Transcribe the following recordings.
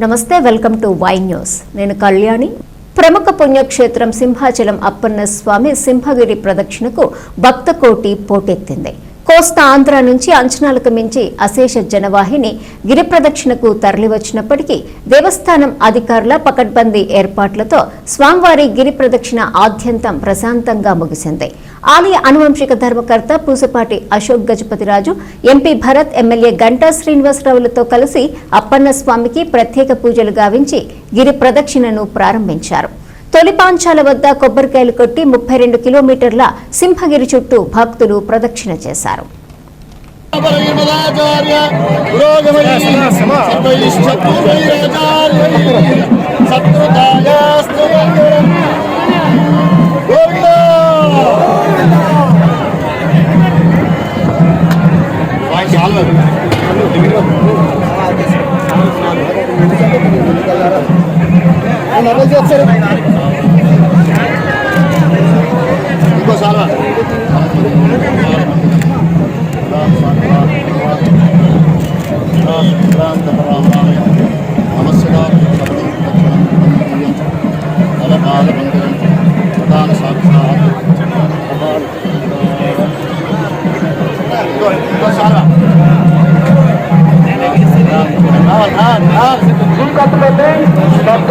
నమస్తే welcome to Y news. నేను కళ్యాణి. ప్రముఖ పుణ్యక్షేత్రం సింహాచలం అప్పన్న స్వామి సింహగిరి ప్రదక్షిణకు భక్త కోటి పోటెత్తింది. కోస్తా ఆంధ్ర నుంచి అంచనాలకు మించి అశేష జనవాహిని గిరి ప్రదక్షిణకు తరలివచ్చినప్పటికీ దేవస్థానం అధికారుల పకడ్బందీ ఏర్పాట్లతో స్వామివారి గిరి ప్రదక్షిణ ఆద్యంతం ప్రశాంతంగా ముగిసింది. ఆలయ అనువంశిక ధర్మకర్త పూసపాటి అశోక్ గజపతిరాజు ఎంపీ భరత్ ఎమ్మెల్యే గంటా శ్రీనివాసరావులతో కలిసి అప్పన్న స్వామికి ప్రత్యేక పూజలు గావించి గిరి ప్రదక్షిణను ప్రారంభించారు. తొలిపాంచాల వద్ద కొబ్బరికాయలు కొట్టి ముప్పై రెండు కిలోమీటర్ల సింహగిరి చుట్టూ భక్తులు ప్రదక్షిణ చేశారు. పరమదాచార్య പ്രധാന പങ്ക് പ്രധാന സാക്ഷാത് ಕಟ್ಟದಲ್ಲಿ ದೊಡ್ಡ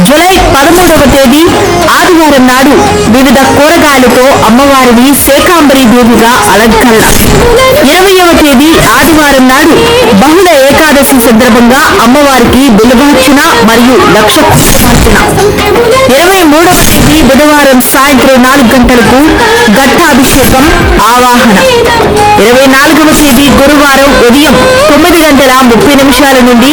జూలై పదమూడవ తేదీ ఆదివారం నాడు వివిధ కూరగాయలతో అమ్మవారిని శేఖాంబరి దేవిగా అలంకరణ. ఇరవయవ తేదీ ఆదివారం నాడు బహుళ ఏకాదశి సందర్భంగా అమ్మవారికి బిల్వార్చన మరియు లక్ష ఇరవై మూడవ తేదీ బుధవారం సాయంత్రం నాలుగు గంటలకు ఘట్టాభిషేకం ఆవాహన. ఇరవై నాలుగవ తేదీ గురువారం ఉదయం తొమ్మిది గంటల ముప్పై నిమిషాల నుండి